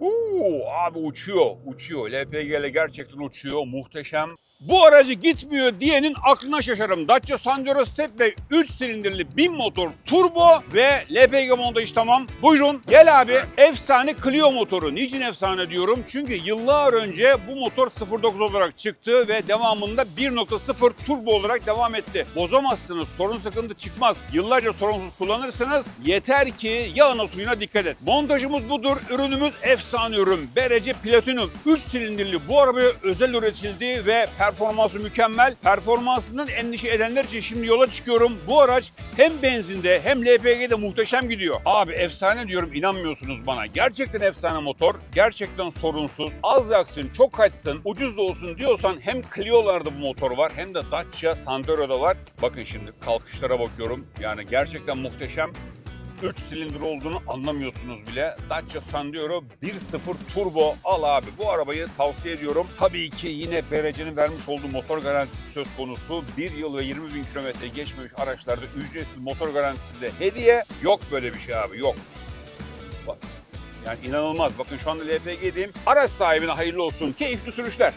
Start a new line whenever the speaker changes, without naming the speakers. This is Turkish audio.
Uuu abi uçuyor, uçuyor. LPG ile gerçekten uçuyor, muhteşem. Bu aracı gitmiyor diyenin aklına şaşarım. Dacia Sandero Stepway 3 silindirli 1000 motor turbo ve LPG montajı tamam. Buyurun gel abi. Efsane Clio motoru. Niçin efsane diyorum? Çünkü yıllar önce bu motor 09 olarak çıktı ve devamında 1.0 turbo olarak devam etti. Bozamazsınız, sorun sıkıntı çıkmaz. Yıllarca sorunsuz kullanırsınız. Yeter ki yağına suyuna dikkat et. Montajımız budur. Ürünümüz efsane ürün. BRC Platinum 3 silindirli bu arabaya özel üretildi ve performansı mükemmel. Performansından endişe edenler için şimdi yola çıkıyorum. Bu araç hem benzinde hem LPG'de muhteşem gidiyor. Abi efsane diyorum inanmıyorsunuz bana. Gerçekten efsane motor. Gerçekten sorunsuz. Az yaksın, çok kaçsın, ucuz da olsun diyorsan hem Clio'larda bu motor var hem de Dacia Sandero'da var. Bakın şimdi kalkışlara bakıyorum. Yani gerçekten muhteşem. 3 silindir olduğunu anlamıyorsunuz bile. Dacia Sandero 1.0 turbo al abi. Bu arabayı tavsiye ediyorum. Tabii ki yine BRC'nin vermiş olduğu motor garantisi söz konusu. 1 yıl ve 20 bin kilometre geçmemiş araçlarda ücretsiz motor garantisi de hediye. Yok böyle bir şey abi yok. Bak. Yani inanılmaz. Bakın şu anda LPG'deyim. Araç sahibine hayırlı olsun. Keyifli sürüşler.